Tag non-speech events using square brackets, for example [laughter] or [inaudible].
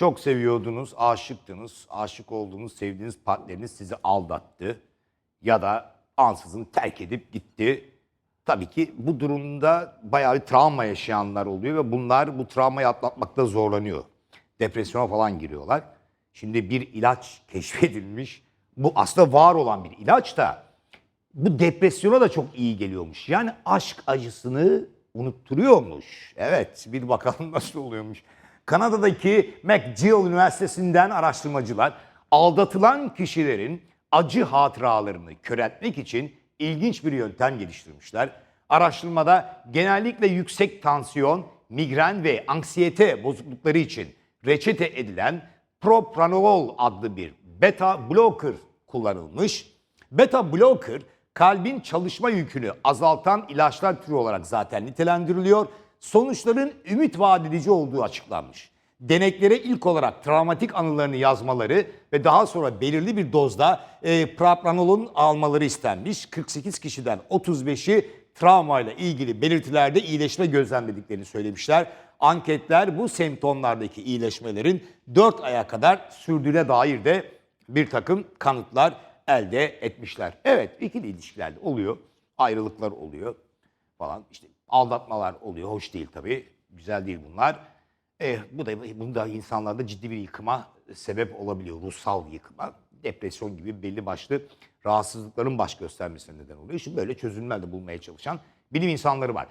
Çok seviyordunuz, aşıktınız. Aşık olduğunuz, sevdiğiniz partneriniz sizi aldattı. Ya da ansızın terk edip gitti. Tabii ki bu durumda bayağı bir travma yaşayanlar oluyor ve bunlar bu travmayı atlatmakta zorlanıyor. Depresyona falan giriyorlar. Şimdi bir ilaç keşfedilmiş. Bu aslında var olan bir ilaç da bu depresyona da çok iyi geliyormuş. Yani aşk acısını unutturuyormuş. Evet bir bakalım [laughs] nasıl oluyormuş. Kanada'daki McGill Üniversitesi'nden araştırmacılar aldatılan kişilerin acı hatıralarını köreltmek için ilginç bir yöntem geliştirmişler. Araştırmada genellikle yüksek tansiyon, migren ve anksiyete bozuklukları için reçete edilen propranolol adlı bir beta blocker kullanılmış. Beta blocker kalbin çalışma yükünü azaltan ilaçlar türü olarak zaten nitelendiriliyor. Sonuçların ümit vaat olduğu açıklanmış. Deneklere ilk olarak travmatik anılarını yazmaları ve daha sonra belirli bir dozda e, propranolol almaları istenmiş. 48 kişiden 35'i travmayla ilgili belirtilerde iyileşme gözlemlediklerini söylemişler. Anketler bu semptomlardaki iyileşmelerin 4 aya kadar sürdüğüne dair de bir takım kanıtlar elde etmişler. Evet ikili ilişkilerde oluyor. Ayrılıklar oluyor falan. İşte aldatmalar oluyor. Hoş değil tabii. Güzel değil bunlar. Eh, bu da bunda insanlarda ciddi bir yıkıma sebep olabiliyor. Ruhsal yıkıma. Depresyon gibi belli başlı rahatsızlıkların baş göstermesine neden oluyor. Şimdi böyle çözümler de bulmaya çalışan bilim insanları var.